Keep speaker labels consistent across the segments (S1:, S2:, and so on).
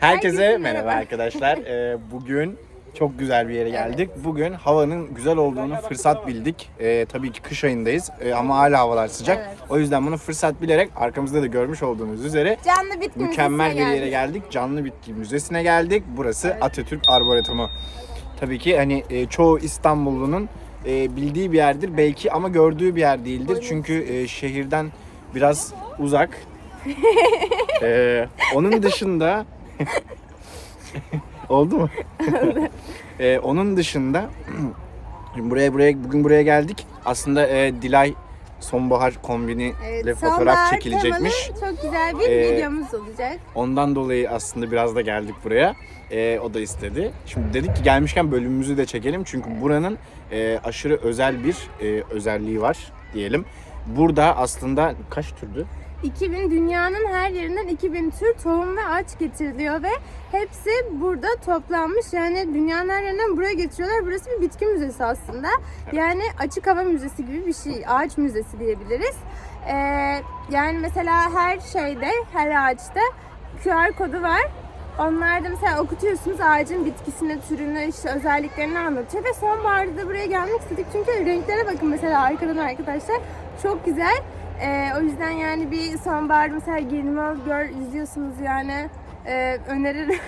S1: Herkese merhaba arkadaşlar. Ee, bugün çok güzel bir yere geldik. Bugün havanın güzel olduğunu fırsat bildik. Ee, tabii ki kış ayındayız ee, ama hala havalar sıcak.
S2: Evet.
S1: O yüzden bunu fırsat bilerek arkamızda da görmüş olduğunuz üzere
S2: Canlı bitki
S1: mükemmel bir
S2: müzesine
S1: yere geldik. Canlı Bitki Müzesi'ne geldik. Burası Atatürk Arboretumu. Tabii ki hani e, çoğu İstanbullunun e, bildiği bir yerdir belki ama gördüğü bir yer değildir. Çünkü e, şehirden biraz uzak. Ee, onun dışında oldu mu? Ee, onun dışında şimdi buraya buraya bugün buraya geldik. Aslında e, Dilay sonbahar kombiniyle
S2: Evet,
S1: fotoğraf çekilecekmiş.
S2: Çok güzel bir
S1: Ee,
S2: videomuz olacak.
S1: Ondan dolayı aslında biraz da geldik buraya. Ee, o da istedi. Şimdi dedik ki gelmişken bölümümüzü de çekelim. Çünkü buranın e, aşırı özel bir e, özelliği var diyelim. Burada aslında kaç türdü?
S2: 2000 dünyanın her yerinden 2000 tür tohum ve ağaç getiriliyor ve hepsi burada toplanmış. Yani dünyanın her yerinden buraya getiriyorlar. Burası bir bitki müzesi aslında. Yani açık hava müzesi gibi bir şey. Ağaç müzesi diyebiliriz. Ee, yani mesela her şeyde, her ağaçta QR kodu var. Onlarda mesela okutuyorsunuz ağacın bitkisini, türünü, işte özelliklerini anlatıyor ve sonbaharda da buraya gelmek istedik. Çünkü renklere bakın mesela arkadan arkadaşlar. Çok güzel. Ee, o yüzden yani bir sonbahar mesela Gilmore Girl izliyorsunuz yani ee, öneririm.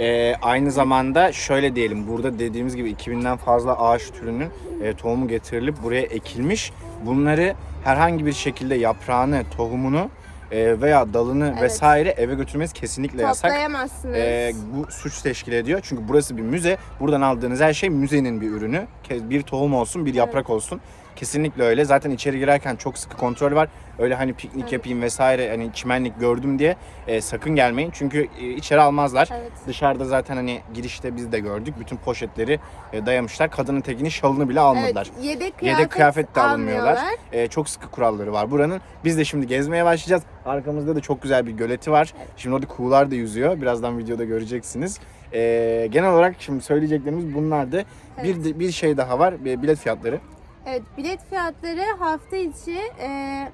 S1: Ee, aynı zamanda şöyle diyelim burada dediğimiz gibi 2000'den fazla ağaç türünün e, tohumu getirilip buraya ekilmiş. Bunları herhangi bir şekilde yaprağını, tohumunu e, veya dalını
S2: Evet.
S1: vesaire eve götürmeniz kesinlikle yasak.
S2: Toplayamazsınız.
S1: Ee, bu suç teşkil ediyor. Çünkü burası bir müze. Buradan aldığınız her şey müzenin bir ürünü. Ke- Bir tohum olsun, bir yaprak olsun. Kesinlikle öyle. Zaten içeri girerken çok sıkı kontrol var. Öyle hani piknik
S2: Evet.
S1: yapayım vesaire hani çimenlik gördüm diye e, sakın gelmeyin. Çünkü e, içeri almazlar.
S2: Evet.
S1: Dışarıda zaten hani girişte biz de gördük. Bütün poşetleri e, dayamışlar. Kadının tekini şalını bile almadılar.
S2: Evet, yedek kıyafet,
S1: Yedek kıyafet de
S2: almıyorlar.
S1: Ee, çok sıkı kuralları var buranın. Biz de şimdi gezmeye başlayacağız. Arkamızda da çok güzel bir göleti var. Şimdi orada kuğular da yüzüyor. Birazdan videoda göreceksiniz. Ee, genel olarak şimdi söyleyeceklerimiz bunlardı. Bir de- bir şey daha var. Bir Bilet fiyatları.
S2: Evet, bilet fiyatları hafta içi ee,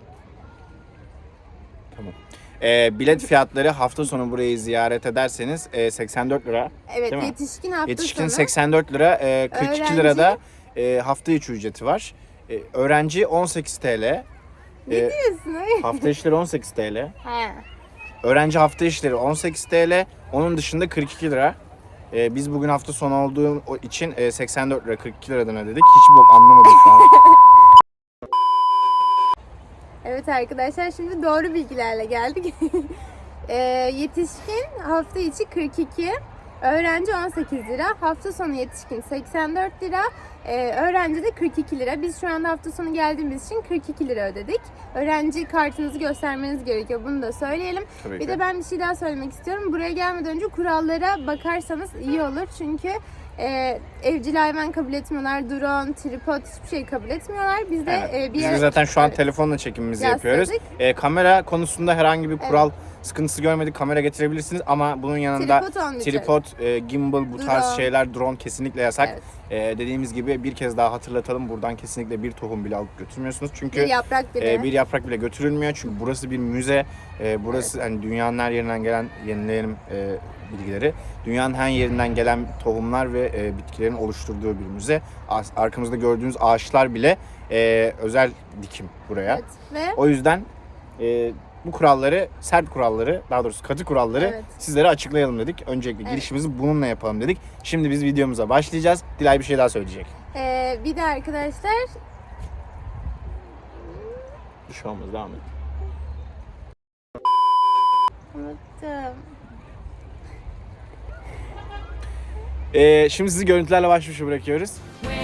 S1: Ee, bilet fiyatları hafta sonu burayı ziyaret ederseniz e, 84 lira.
S2: evet
S1: Değil mi?
S2: yetişkin hafta
S1: Yetişkin
S2: sonu.
S1: 84 lira, e, 42
S2: Öğrenci-
S1: lira da e, hafta içi ücreti var. E, öğrenci 18 TL.
S2: Ne
S1: E,
S2: diyorsun? Ay?
S1: hafta içleri 18 TL.
S2: He.
S1: Öğrenci hafta işleri 18 TL. Onun dışında 42 lira. Ee, biz bugün hafta sonu olduğu için e, 84 lira 42 liradan ödedik. Hiç bok anlamadım şu.
S2: Evet arkadaşlar şimdi doğru bilgilerle geldik. Ee, yetişkin hafta içi 42, öğrenci 18 lira, hafta sonu yetişkin 84 lira, ee, öğrenci de 42 lira. Biz şu anda hafta sonu geldiğimiz için 42 lira ödedik. Öğrenci kartınızı göstermeniz gerekiyor. Bunu da söyleyelim.
S1: Tabii
S2: Bir
S1: ki.
S2: de ben bir şey daha söylemek istiyorum. Buraya gelmeden önce kurallara bakarsanız iyi olur. Çünkü e, evcil hayvan kabul etmiyorlar. Drone, tripod hiçbir şey kabul etmiyorlar. Biz de
S1: Evet.
S2: e, bir
S1: Biz de
S2: yere-
S1: zaten şu an telefonla çekimimizi
S2: Yasladık.
S1: yapıyoruz. E, kamera konusunda herhangi bir kural sıkıntısı görmedik. Kamera getirebilirsiniz ama bunun yanında
S2: Tripod
S1: tripod, e, gimbal bu tarz
S2: Drone.
S1: şeyler, drone kesinlikle yasak.
S2: Evet.
S1: E, dediğimiz gibi bir kez daha hatırlatalım. Buradan kesinlikle bir tohum bile alıp götürmüyorsunuz. Çünkü
S2: Bir yaprak bile.
S1: Ee, bir yaprak bile götürülmüyor çünkü burası bir müze. Ee, burası hani dünyanın her yerinden gelen yenileyelim e, bilgileri. Dünyanın her yerinden gelen tohumlar ve e, bitkilerin oluşturduğu bir müze. As- Arkamızda gördüğünüz ağaçlar bile e, özel dikim buraya.
S2: Evet. Ve
S1: O yüzden e, bu kuralları, sert kuralları, daha doğrusu katı kuralları
S2: Evet.
S1: sizlere açıklayalım dedik. Öncelikle
S2: Evet.
S1: girişimizi bununla yapalım dedik. Şimdi biz videomuza başlayacağız. Dilay bir şey daha söyleyecek.
S2: e, bir de arkadaşlar
S1: Bir şey olmaz, devam et.
S2: unuttum.
S1: Ee, şimdi sizi görüntülerle baş başa bırakıyoruz.
S3: Where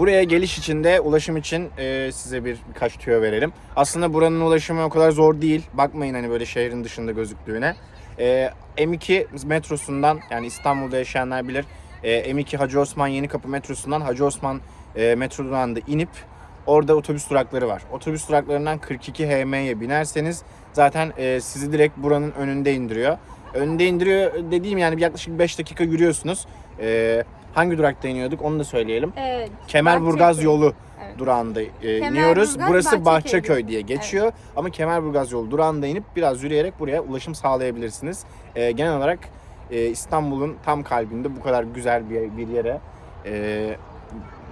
S1: buraya geliş için de ulaşım için e, size bir birkaç tüyo verelim. Aslında buranın ulaşımı o kadar zor değil. Bakmayın hani böyle şehrin dışında gözüktüğüne. E, M2 metrosundan yani İstanbul'da yaşayanlar bilir. E, M2 Hacı Osman Yenikapı metrosundan Hacı Osman e, metro durağında inip orada otobüs durakları var. Otobüs duraklarından 42 HM'ye binerseniz zaten e, sizi direkt buranın önünde indiriyor. Önünde indiriyor dediğim yani yaklaşık 5 dakika yürüyorsunuz. E, hangi durakta iniyorduk onu da söyleyelim.
S2: Evet.
S1: Kemerburgaz
S2: Bahçeköy.
S1: yolu
S2: Evet.
S1: durağında e, iniyoruz. Burası
S2: Bahçeköy
S1: Bahçeköy diye geçiyor. Ama Kemerburgaz yolu durağında inip biraz yürüyerek buraya ulaşım sağlayabilirsiniz. E, genel olarak e, İstanbul'un tam kalbinde bu kadar güzel bir, bir yere e,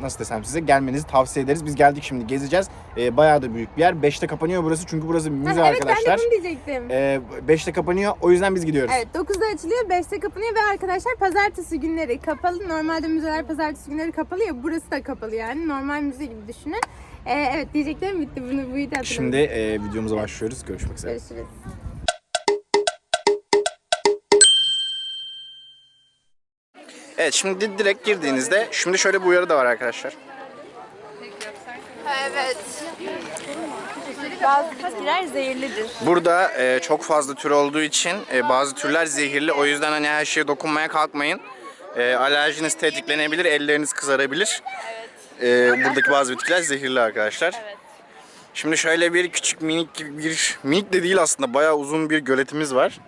S1: nasıl desem size gelmenizi tavsiye ederiz. Biz geldik şimdi gezeceğiz. E, bayağı da büyük bir yer. 5'te kapanıyor burası çünkü burası
S2: Ha,
S1: müze
S2: evet
S1: arkadaşlar.
S2: ben de bunu diyecektim.
S1: E, 5'te kapanıyor o yüzden biz gidiyoruz.
S2: Evet 9'da açılıyor 5'te kapanıyor ve arkadaşlar pazartesi günleri kapalı. Normalde müzeler pazartesi günleri kapalı ya burası da kapalı yani normal müze gibi düşünün. Ee, evet diyeceklerim bitti bunu bu.
S1: Şimdi e, videomuza başlıyoruz. Görüşmek üzere.
S2: Görüşürüz.
S1: Evet şimdi direkt girdiğinizde şimdi şöyle bir uyarı da var arkadaşlar.
S2: Evet. Bazı bitkiler zehirlidir.
S1: Burada e, çok fazla tür olduğu için e, bazı türler zehirli. O yüzden hani her şeye dokunmaya kalkmayın. E, alerjiniz tetiklenebilir, elleriniz kızarabilir. E, buradaki bazı bitkiler zehirli arkadaşlar. Şimdi şöyle bir küçük minik gibi bir minik de değil aslında bayağı uzun bir göletimiz var.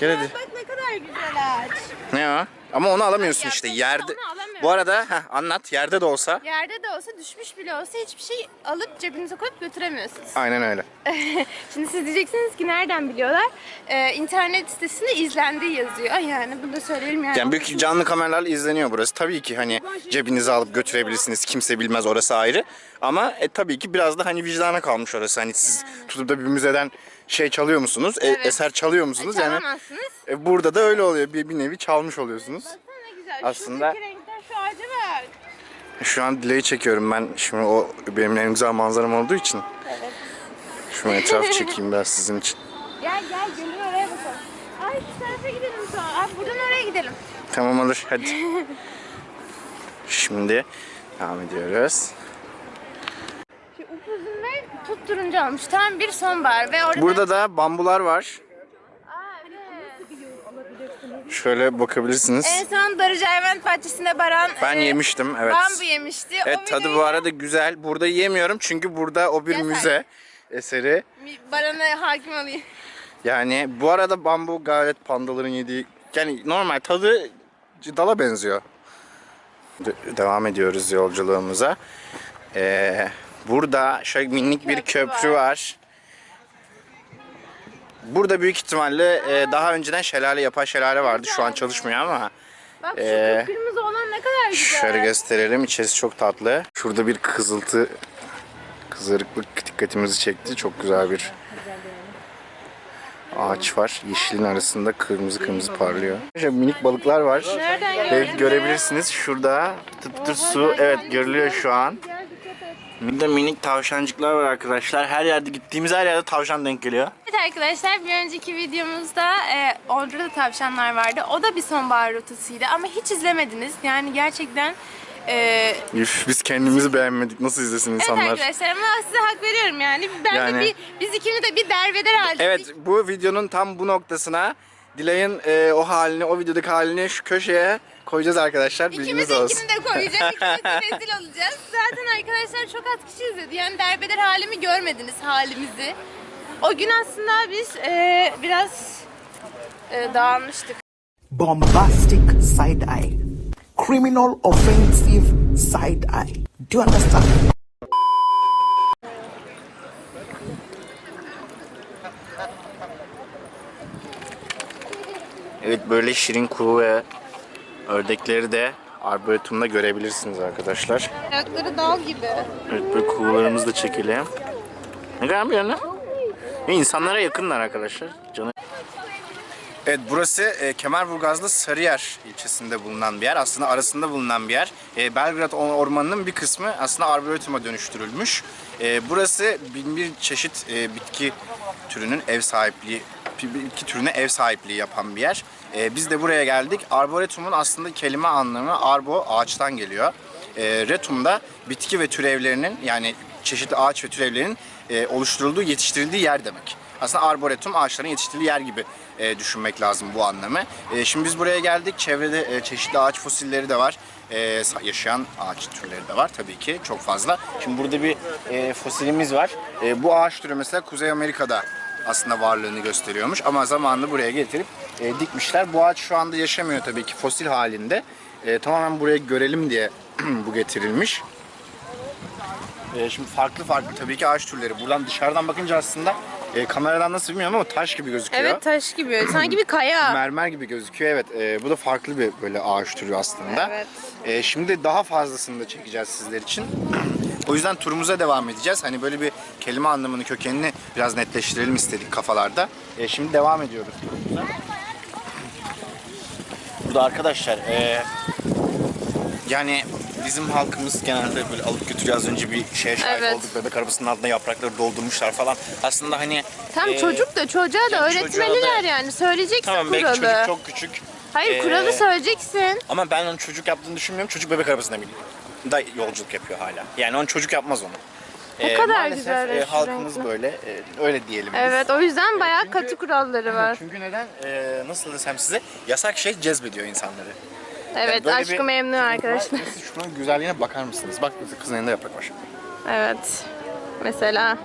S1: Gel hadi.
S2: Bak ne kadar güzel ağaç.
S1: Ne o? Ama onu alamıyorsun işte yerde.
S2: Onu alamıyorum.
S1: Bu arada heh, anlat yerde de olsa.
S2: Yerde de olsa düşmüş bile olsa hiçbir şey alıp cebinize koyup götüremiyorsunuz.
S1: Aynen öyle.
S2: Şimdi siz diyeceksiniz ki nereden biliyorlar? Ee, internet sitesinde izlendiği yazıyor. Yani bunu da söyleyelim yani.
S1: Yani büyük canlı kameralarla izleniyor burası. Tabii ki hani cebinize alıp götürebilirsiniz. Kimse bilmez orası ayrı. Ama e, tabii ki biraz da hani vicdana kalmış orası. Hani siz tutup da bir müzeden şey çalıyor musunuz? E,
S2: Evet.
S1: eser çalıyor musunuz? Yani
S2: Çalamazsınız.
S1: e, burada da öyle oluyor. Bir, bir nevi çalmış oluyorsunuz.
S2: Baksana ne güzel.
S1: Aslında-
S2: Şuradaki şu ağaca bak.
S1: Şu an dileği çekiyorum ben. Şimdi o benim en güzel manzaram olduğu için.
S2: Evet.
S1: Şu etrafı çekeyim biraz sizin için.
S2: Gel gel gölün oraya bakalım. Ay şu tarafa gidelim sonra. Ay buradan oraya gidelim.
S1: Tamam olur hadi. Şimdi devam ediyoruz.
S2: Tutturuncu olmuş. Tam bir sonbahar ve orada...
S1: Burada da bambular var. Şöyle bakabilirsiniz.
S2: En son Darıcı Hayvanat Bahçesi'nde Baran
S1: Ben
S2: e,
S1: yemiştim evet.
S2: bambu yemişti.
S1: Evet
S2: o
S1: tadı bu
S2: videoyu
S1: arada güzel. Burada yiyemiyorum çünkü burada o bir
S2: Yasak.
S1: müze eseri.
S2: Baran'a hakim olayım.
S1: Yani bu arada bambu gayet pandaların yediği yani normal tadı dala benziyor. De- devam ediyoruz yolculuğumuza. Ee, burada şöyle minik bir
S2: Köprü
S1: var. Burada büyük ihtimalle e, daha önceden şelale yapay şelale vardı. Şu an çalışmıyor ama
S2: Bak şu
S1: Ee,
S2: kırmızı olan ne kadar güzel.
S1: Şöyle gösterelim. İçerisi çok tatlı. Şurada bir kızıltı kızarıklık dikkatimizi çekti. Çok güzel bir ağaç var. Yeşilin arasında kırmızı kırmızı parlıyor. Şöyle minik balıklar var.
S2: Nereden
S1: Belki
S2: gördün?
S1: görebilirsiniz. Şurada tıp tıp su. Evet görülüyor şu an. Burada minik tavşancıklar var arkadaşlar. Her yerde gittiğimiz her yerde tavşan denk geliyor.
S2: Evet arkadaşlar bir önceki videomuzda e, orada da tavşanlar vardı. O da bir sonbahar rotasıydı ama hiç izlemediniz. Yani gerçekten e,
S1: Üf, biz kendimizi beğenmedik. Nasıl izlesin
S2: evet
S1: insanlar?
S2: arkadaşlar ama size hak veriyorum yani. Ben
S1: Yani-
S2: de bir, biz ikimiz de bir derbeder halde.
S1: Evet bu videonun tam bu noktasına Dilay'ın e, o halini, o videodaki halini şu köşeye koyacağız arkadaşlar. Bilginiz olsun.
S2: İkimizinkini de koyacağız. İkimiz de rezil olacağız. Zaten arkadaşlar çok az kişi izledi. Yani derbeder halimi görmediniz halimizi. O gün aslında biz e, biraz e, dağılmıştık.
S4: bombastic side eye, criminal offensive side eye. Do you understand?
S1: Evet böyle şirin kuğu ve ördekleri de arboretumda görebilirsiniz arkadaşlar.
S2: Ayakları dal gibi.
S1: Evet böyle kuğularımızı da çekelim. Ne kadar bir yana? İnsanlara yakınlar arkadaşlar. Canı. Evet burası e, Kemerburgaz'da Sarıyer ilçesinde bulunan bir yer. Aslında arasında bulunan bir yer. E, Belgrad Ormanı'nın bir kısmı aslında arboretuma dönüştürülmüş. E, burası bin bir çeşit e, bitki türünün ev sahipliği bitki türüne ev sahipliği yapan bir yer. E, biz de buraya geldik. Arboretumun aslında kelime anlamı arbo ağaçtan geliyor. E, retum da bitki ve türevlerinin yani çeşitli ağaç ve türevlerin e, oluşturulduğu, yetiştirildiği yer demek. aslında arboretum ağaçların yetiştirildiği yer gibi e, düşünmek lazım bu anlamı. E, şimdi biz buraya geldik. Çevrede e, çeşitli ağaç fosilleri de var. E, yaşayan ağaç türleri de var tabii ki çok fazla. Şimdi burada bir e, fosilimiz var. E, bu ağaç türü mesela Kuzey Amerika'da aslında varlığını gösteriyormuş ama zamanında buraya getirip e, dikmişler. Bu ağaç şu anda yaşamıyor tabii ki fosil halinde. E, tamamen buraya görelim diye bu getirilmiş. E, şimdi farklı farklı tabii ki ağaç türleri. Buradan dışarıdan bakınca aslında e, kameradan nasıl bilmiyorum ama taş gibi gözüküyor.
S2: Evet taş gibi. Sanki bir kaya.
S1: Mermer gibi gözüküyor evet. E, bu da farklı bir böyle ağaç türü aslında.
S2: Evet.
S1: E, şimdi daha fazlasını da çekeceğiz sizler için. O yüzden turumuza devam edeceğiz. Hani böyle bir kelime anlamını, kökenini biraz netleştirelim istedik kafalarda. E, şimdi devam ediyoruz. Burada arkadaşlar e, yani bizim halkımız genelde böyle alıp götürüyor. Az önce bir şeye şahit
S2: Evet.
S1: olduk. Bebek arabasının altına yaprakları doldurmuşlar falan. Aslında hani
S2: Tam
S1: e,
S2: çocuk da çocuğa da
S1: yani
S2: öğretmeliler
S1: da-
S2: yani. Söyleyeceksin
S1: Tamam belki
S2: kuralı.
S1: çocuk çok küçük.
S2: Hayır
S1: Ee,
S2: kuralı söyleyeceksin.
S1: Ama ben onun çocuk yaptığını düşünmüyorum. Çocuk bebek arabasında biniyor. Da yolculuk yapıyor hala. Yani onun çocuk yapmaz onu.
S2: Ne kadar
S1: maalesef,
S2: güzel
S1: e, halkımız
S2: renkli.
S1: böyle. e, öyle diyelim biz.
S2: Evet o yüzden bayağı
S1: çünkü-
S2: katı kuralları var.
S1: Çünkü neden? E, nasıl desem size? Yasak şey cezbediyor insanları.
S2: Evet
S1: böyle
S2: aşkı
S1: bir-
S2: memnun arkadaşlar.
S1: Siz şunun güzelliğine bakar mısınız? Bak kızın elinde yaprak var.
S2: Evet. Mesela.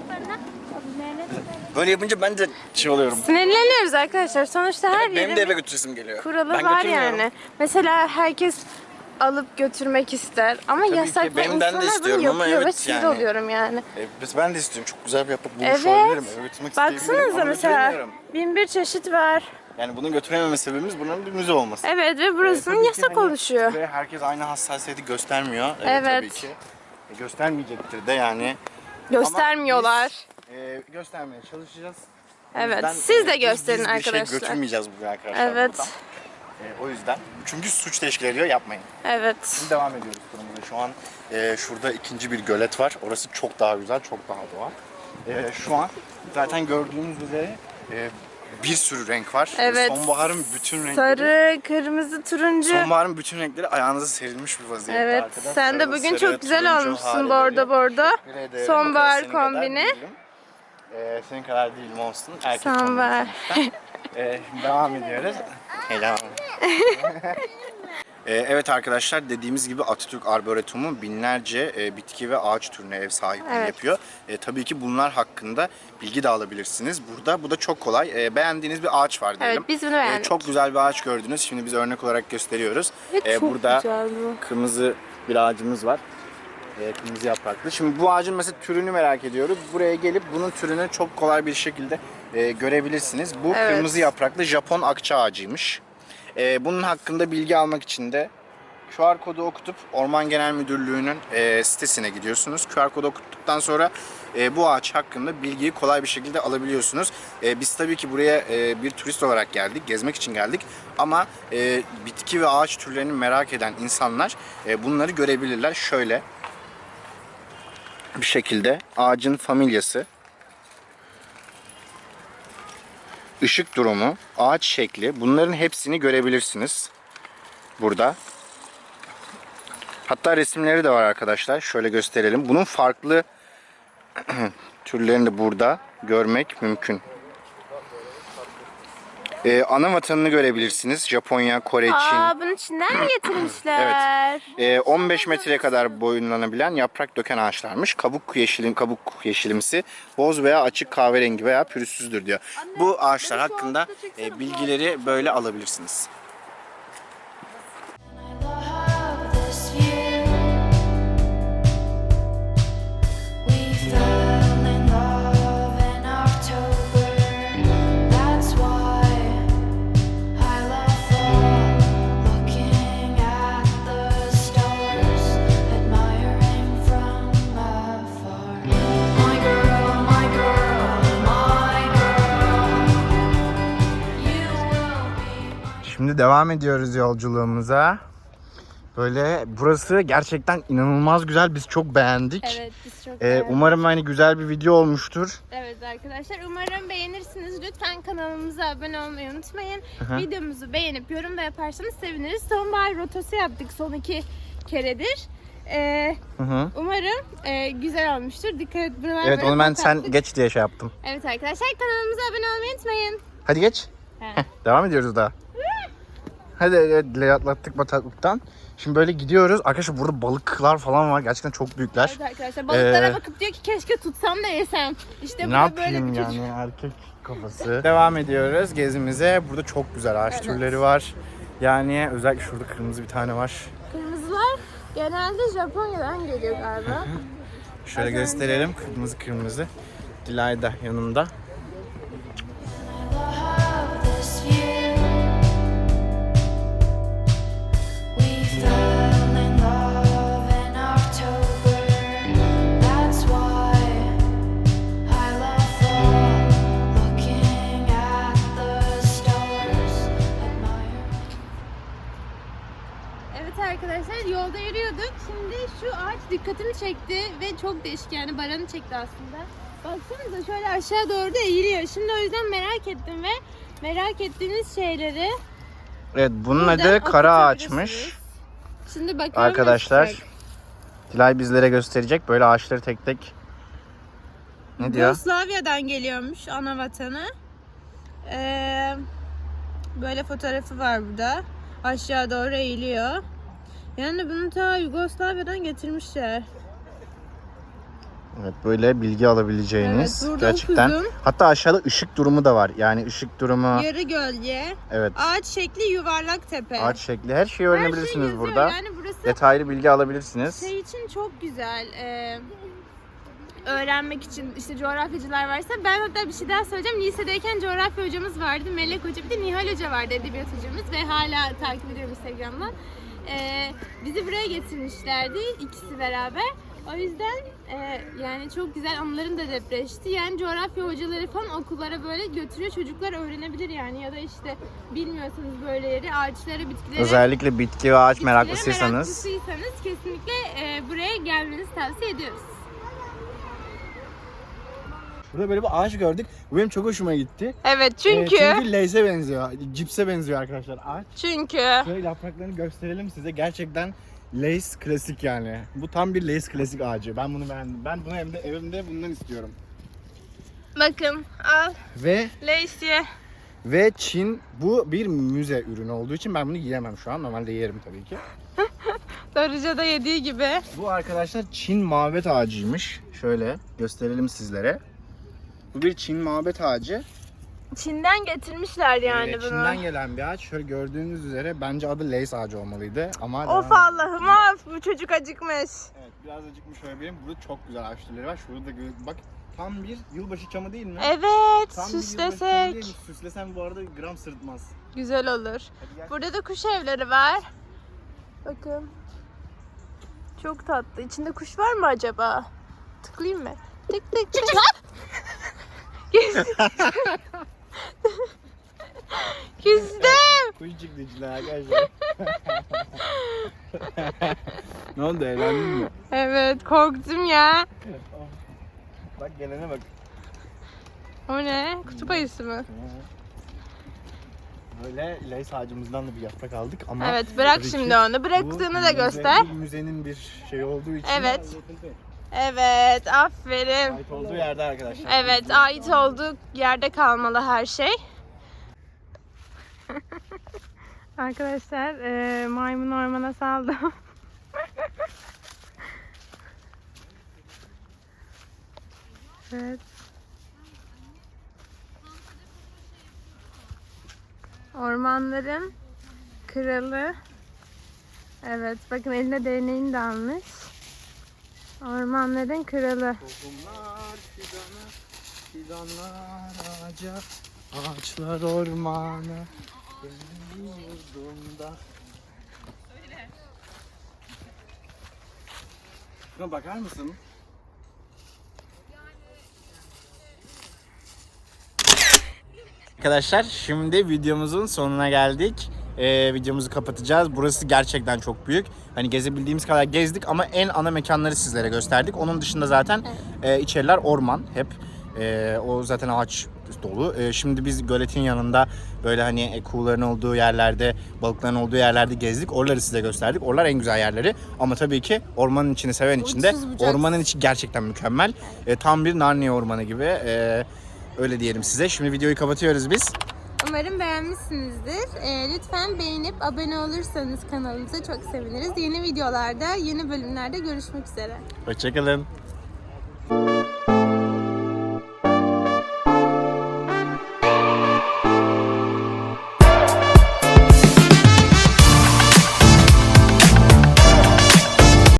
S1: Böyle yapınca ben de şey oluyorum.
S2: Sinirleniyoruz arkadaşlar. Sonuçta her
S1: Benim de eve götüresim geliyor.
S2: kuralı
S1: Ben
S2: var
S1: götürmüyorum.
S2: yani. Mesela herkes alıp götürmek ister ama
S1: ki,
S2: yasak ve
S1: benim- ben de
S2: insanlar bunu
S1: istiyorum ama
S2: yapıyor ve
S1: evet
S2: sinir
S1: yani.
S2: oluyorum yani.
S1: E, biz- ben de istiyorum. Çok güzel bir yaprak bulmuş
S2: Evet.
S1: olabilirim. Eve götürmek isteyebilirim
S2: Baksanıza
S1: ama
S2: mesela
S1: götüremiyorum.
S2: bin bir çeşit var.
S1: Yani bunu götürememe sebebimiz bunun bir müze olması.
S2: Evet ve
S1: Ee,
S2: burasının
S1: tabii ki
S2: yasak
S1: hani
S2: oluşuyor.
S1: Ve herkes aynı hassasiyeti göstermiyor. Ee,
S2: Evet.
S1: Tabii ki. E, göstermeyecektir de yani.
S2: Göstermiyorlar.
S1: E, göstermeye çalışacağız. O
S2: Evet,
S1: yüzden,
S2: siz de
S1: e, biz-
S2: gösterin
S1: biz Bir
S2: arkadaşlar.
S1: şey götürmeyeceğiz bugün arkadaşlar
S2: Evet.
S1: buradan. E, o yüzden. Çünkü suç teşkil ediyor yapmayın.
S2: Evet.
S1: Şimdi devam ediyoruz turumuza. Şu an e, şurada ikinci bir gölet var. Orası çok daha güzel, çok daha doğal. E, şu an zaten gördüğünüz üzere e, bir sürü renk var.
S2: Evet.
S1: Sonbaharın bütün renkleri.
S2: Sarı, kırmızı, turuncu.
S1: Sonbaharın bütün renkleri ayağınıza serilmiş bir vaziyette
S2: Evet.
S1: arkadaşlar.
S2: Sen de bugün
S1: sarı,
S2: çok güzel olmuşsun bordo bordo. Sonbahar kombini.
S1: Ee, senin kadar değilim olsun. Erkek
S2: Sonbahar.
S1: Ee, şimdi devam ediyoruz. Hey, devam. Ee, evet arkadaşlar dediğimiz gibi Atatürk Arboretumu binlerce e, bitki ve ağaç türüne ev sahipliği
S2: Evet.
S1: yapıyor. E, tabii ki bunlar hakkında bilgi de alabilirsiniz. Burada bu da çok kolay. E, beğendiğiniz bir ağaç var diyelim.
S2: Evet, biz bunu beğendik.
S1: çok güzel bir ağaç gördünüz. Şimdi biz örnek olarak gösteriyoruz.
S2: Ve
S1: E,
S2: çok
S1: burada
S2: güzel bu.
S1: kırmızı bir ağacımız var. E, kırmızı yapraklı. Şimdi bu ağacın mesela türünü merak ediyoruz. Buraya gelip bunun türünü çok kolay bir şekilde e, görebilirsiniz. Bu
S2: Evet.
S1: kırmızı yapraklı Japon akça ağacıymış. E, bunun hakkında bilgi almak için de QR kodu okutup Orman Genel Müdürlüğü'nün e, sitesine gidiyorsunuz. QR kodu okuttuktan sonra e, bu ağaç hakkında bilgiyi kolay bir şekilde alabiliyorsunuz. E, biz tabii ki buraya e, bir turist olarak geldik, gezmek için geldik. Ama e, bitki ve ağaç türlerini merak eden insanlar e, bunları görebilirler. Şöyle bir şekilde ağacın familyası, ışık durumu, ağaç şekli bunların hepsini görebilirsiniz burada. Hatta resimleri de var arkadaşlar. Şöyle gösterelim. Bunun farklı türlerini de burada görmek mümkün. Ee, ana vatanını görebilirsiniz. Japonya, Kore, Çin.
S2: Aa bunun içinden mi getirmişler?
S1: Ee, 15 metreye kadar boyunlanabilen yaprak döken ağaçlarmış. Kabuk yeşilin kabuk yeşilimsi boz veya açık kahverengi veya pürüzsüzdür diyor. Bu ağaçlar hakkında e, bilgileri böyle alabilirsiniz. Şimdi devam ediyoruz yolculuğumuza. Böyle burası gerçekten inanılmaz güzel. Biz çok beğendik.
S2: Evet biz çok
S1: Ee,
S2: beğendik.
S1: umarım hani güzel bir video olmuştur.
S2: Evet arkadaşlar umarım beğenirsiniz. Lütfen kanalımıza abone olmayı unutmayın. Videomuzu beğenip yorum da yaparsanız seviniriz. Sonbahar rotası yaptık son iki keredir. Ee,
S1: Hı hı.
S2: umarım e, güzel olmuştur. Dikkat et buralar
S1: Evet onu ben sen geç diye şey yaptım.
S2: Evet arkadaşlar kanalımıza abone olmayı unutmayın.
S1: Hadi geç.
S2: He.
S1: Devam ediyoruz daha. Hadi evet atlattık bataklıktan. Şimdi böyle gidiyoruz. Arkadaşlar burada balıklar falan var. Gerçekten çok büyükler.
S2: Evet arkadaşlar balıklara
S1: Ee,
S2: bakıp diyor ki keşke tutsam da yesem. İşte
S1: ne
S2: da böyle
S1: yapayım
S2: bir çocuk.
S1: yani erkek kafası. Devam ediyoruz gezimize. Burada çok güzel ağaç
S2: Evet.
S1: türleri var. Yani özellikle şurada kırmızı bir tane var.
S2: Kırmızılar genelde Japonya'dan geliyor galiba.
S1: Şöyle
S2: Az önce-
S1: gösterelim. Kırmızı kırmızı. Dilay da yanımda.
S2: Çok değişik yani Baran'ı çekti aslında. Baksanıza şöyle aşağı doğru da eğiliyor. Şimdi o yüzden merak ettim ve merak ettiğiniz şeyleri
S1: Evet bunun adı kara ağaçmış.
S2: Şimdi bakalım.
S1: Arkadaşlar. Dilay bizlere gösterecek. Böyle ağaçları tek tek ne diyor?
S2: Yugoslavya'dan geliyormuş ana vatanı. Ee, böyle fotoğrafı var burada. Aşağı doğru eğiliyor. Yani bunu ta Yugoslavya'dan getirmişler.
S1: Evet böyle bilgi alabileceğiniz
S2: Evet,
S1: gerçekten.
S2: okudum.
S1: Hatta aşağıda ışık durumu da var. Yani ışık durumu,
S2: Yarı gölge,
S1: evet,
S2: ağaç şekli yuvarlak tepe.
S1: ağaç şekli her şeyi
S2: Her şey
S1: öğrenebilirsiniz
S2: yazıyor.
S1: burada.
S2: Yani burası
S1: Detaylı bilgi alabilirsiniz.
S2: şey için çok güzel. Ee, öğrenmek için işte coğrafyacılar varsa ben hatta bir şey daha söyleyeceğim. Lisedeyken coğrafya hocamız vardı. Melek Hoca bir de Nihal Hoca vardı edebiyat hocamız ve hala takip ediyorum Instagram'dan. Ee, bizi buraya getirmişlerdi ikisi beraber. O yüzden e, yani çok güzel anılarım da depreşti. Yani coğrafya hocaları falan okullara böyle götürüyor. Çocuklar öğrenebilir yani ya da işte bilmiyorsanız böyle yeri ağaçlara, bitkilere
S1: Özellikle bitki ve ağaç
S2: Bitkilere
S1: meraklısıysanız
S2: meraklısıysanız kesinlikle e, buraya gelmenizi tavsiye ediyoruz.
S1: Burada böyle bir ağaç gördük. Bu benim çok hoşuma gitti.
S2: Evet
S1: Ee,
S2: çünkü
S1: çünkü Leyse benziyor. Cipse benziyor arkadaşlar ağaç.
S2: çünkü
S1: Şöyle yapraklarını gösterelim size. Gerçekten Lace klasik yani. Bu tam bir Lace klasik ağacı. Ben bunu beğendim. Ben bunu hem de evimde bundan istiyorum.
S2: bakın al
S1: Ve
S2: Lacey.
S1: ve Çin bu bir müze ürünü olduğu için ben bunu yiyemem şu an. Normalde yerim tabii ki.
S2: Darıca'da yediği gibi.
S1: Bu arkadaşlar Çin mabet ağacıymış. Şöyle gösterelim sizlere. Bu bir Çin mabet ağacı.
S2: Çin'den getirmişler yani
S1: Ee,
S2: bunu.
S1: Çin'den gelen bir ağaç. Şöyle gördüğünüz üzere bence adı Lace ağacı olmalıydı. Ama
S2: Of
S1: devam-
S2: Allah'ım of bu çocuk acıkmış.
S1: Evet biraz acıkmış söyleyebilirim. Burada çok güzel ağaç türleri var. Şurada da gö- bak tam bir yılbaşı çamı değil mi?
S2: Evet
S1: Tam bir yılbaşı çamı
S2: süslesek
S1: değil mi? Süslesem bu arada gram sırıtmaz.
S2: güzel olur.
S1: Hadi gel.
S2: Burada da kuş evleri var. Bakın. Çok tatlı. İçinde kuş var mı acaba? Tıklayayım mı? Tık tık tık. Küstüm.
S1: Kuş çıktı içinden arkadaşlar. ne oldu eğlendin mi?
S2: Evet korktum ya.
S1: Bak gelene bak.
S2: O ne? Kutup ayısı mı?
S1: Böyle lace ağacımızdan da bir yaprak aldık ama
S2: Evet bırak şimdi onu. Bıraktığını da göster.
S1: bu müzenin bir şey olduğu için
S2: Evet. Evet aferin.
S1: ait olduğu yerde arkadaşlar.
S2: Evet ait olduğu yerde kalmalı her şey. Arkadaşlar e, maymun ormana saldım. evet. Ormanların kralı. Evet bakın eline değneğini de almış. Ormanların kralı.
S1: Tohumlar fidana, fidanlar ağaca, ağaçlar ormana. Benim yurdumda. Şuna bakar mısın? Arkadaşlar şimdi videomuzun sonuna geldik. Ee, videomuzu kapatacağız. Burası gerçekten çok büyük. Hani gezebildiğimiz kadar gezdik ama en ana mekanları sizlere gösterdik. Onun dışında zaten e, içeriler orman hep. E, o zaten ağaç dolu. E, şimdi biz göletin yanında böyle hani e, kuğuların olduğu yerlerde, balıkların olduğu yerlerde gezdik. Oraları size gösterdik. Oralar en güzel yerleri. Ama tabii ki ormanın içini seven için de
S2: Uçsuz bucaksız.
S1: ormanın içi gerçekten mükemmel. E, tam bir Narnia ormanı gibi. E, öyle diyelim size. Şimdi videoyu kapatıyoruz biz.
S2: Umarım beğenmişsinizdir. Ee, lütfen beğenip abone olursanız kanalımıza çok seviniriz. Yeni videolarda, yeni bölümlerde görüşmek üzere.
S1: Hoşçakalın.